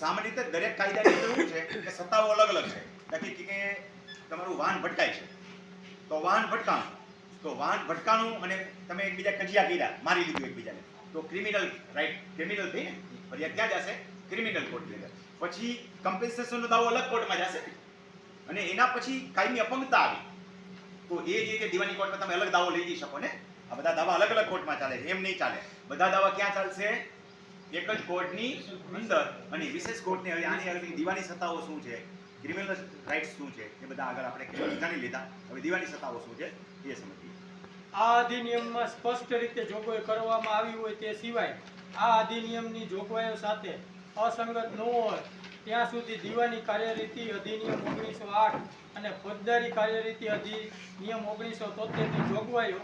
સામાન્ય રીતે દરેક કાયદાની અંદર છે કે સત્તાઓ અલગ અલગ છે. દાખલા કે તમારું વાહન ભટકાય છે. તો વાહન ભટકાણું. તો વાહન ભટકાણું અને તમે એકબીજા કજિયા કર્યા, મારી લીધું એકબીજાને. તો ક્રિમિનલ રાઈટ ક્રિમિનલ થઈ ફરિયાદ ક્યાં જશે? ક્રિમિનલ કોર્ટની અંદર. પછી કમ્પેન્સેશનનો દાવો અલગ કોર્ટમાં જશે. અને એના પછી કાયમી અપંગતા આવી. તો એ જે રીતે દિવાની કોર્ટમાં તમે અલગ દાવો લઈ જઈ શકો ને? આ બધા દાવા અલગ અલગ કોર્ટમાં ચાલે છે. એમ નહીં ચાલે. બધા દાવા ક્યાં ચાલશે? એક જ કોર્ટની અંદર અને વિશેષ કોર્ટની હવે આની અલગ દીવાની સત્તાઓ શું છે? ક્રિમિનલ રાઇટ્સ શું છે? એ બધા આગળ આપણે જાણી લીધા. હવે દીવાની સત્તાઓ શું છે? એ સમજીએ. આ અધિનિયમમાં સ્પષ્ટ રીતે જોગવાઈ કરવામાં આવી હોય તે સિવાય આ અધિનિયમની જોગવાઈઓ સાથે અસંગત ન હોય ત્યાં સુધી દીવાની કાર્યરીતિ અધિનિયમ ઓગણીસો આઠ અને ફોજદારી કાર્યરીતિ અધિનિયમ ઓગણીસો તોતેરની જોગવાઈઓ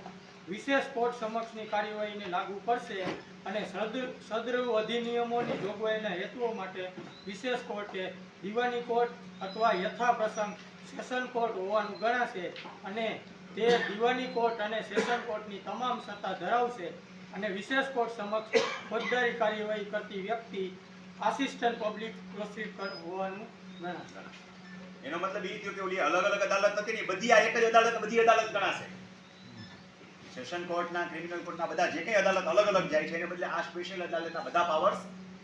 વિશેષ કોર્ટ સમક્ષની કાર્યવાહીને લાગુ પડશે અને સદ, સદ્રવ અધિનિયમોની જોગવાઈના હેતુઓ માટે વિશેષ કોર્ટે દીવાની કોર્ટ અથવા યથાપ્રસંગ સેશન કોર્ટ હોવાનું ગણાશે અને તે દીવાની કોર્ટ અને સેશન કોર્ટની તમામ સત્તા ધરાવશે અને વિશેષ કોર્ટ સમક્ષ ફોજદારી કાર્યવાહી કરતી વ્યક્તિ આસિસ્ટન્ટ પબ્લિક પ્રોસિક્યુટર હોવાનું ગણાશે. એનો મતલબ એ થયો કે ઓલી અલગ અલગ અદાલત નથી ને બધી આ એક જ અદાલત બધી અદાલત ગણાશે. સેશન કોર્ટના, ક્રિમિનલ કોર્ટના બધા જે કંઈ અદાલત અલગ અલગ જાય છે, એને બદલે આ સ્પેશિયલ અદાલતના બધા પાવર્સ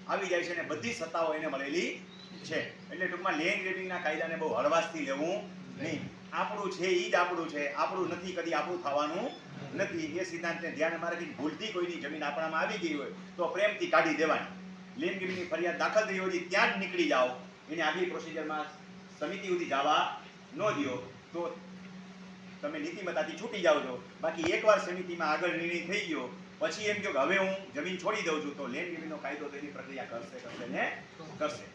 આવી જાય છે અને બધી સત્તાઓ એને મળેલી છે. એટલે ટૂંકમાં લેન્ડ ગ્રેબિંગના કાયદાને બહુ હળવાશથી લેવું નહીં. આપણું છે એ જ આપણું છે. આપણું નથી કદી આપણું થવાનું નથી. એ સિદ્ધાંતને ધ્યાનમાં રાખીને ભૂલતી કોઈની જમીન આપણામાં આવી ગઈ હોય તો પ્રેમથી કાઢી દેવાની. લેન્ડ ગ્રેબિંગની ફરિયાદ દાખલ થઈ હોય ત્યાં જ નીકળી જાઓ. એને આગલી પ્રોસિજરમાં સમિતિ સુધી જવા ન દો તો તમે નીતિમત્તાથી છૂટી જાઓ છો. બાકી એકવાર સમિતિમાં આગળ નિર્ણય થઈ ગયો, પછી એમ કહો કે હવે હું જમીન છોડી દઉં છું, તો લેન્ડ ગ્રેબિંગનો કાયદો તેની પ્રક્રિયા કરશે કરશે ને કરશે.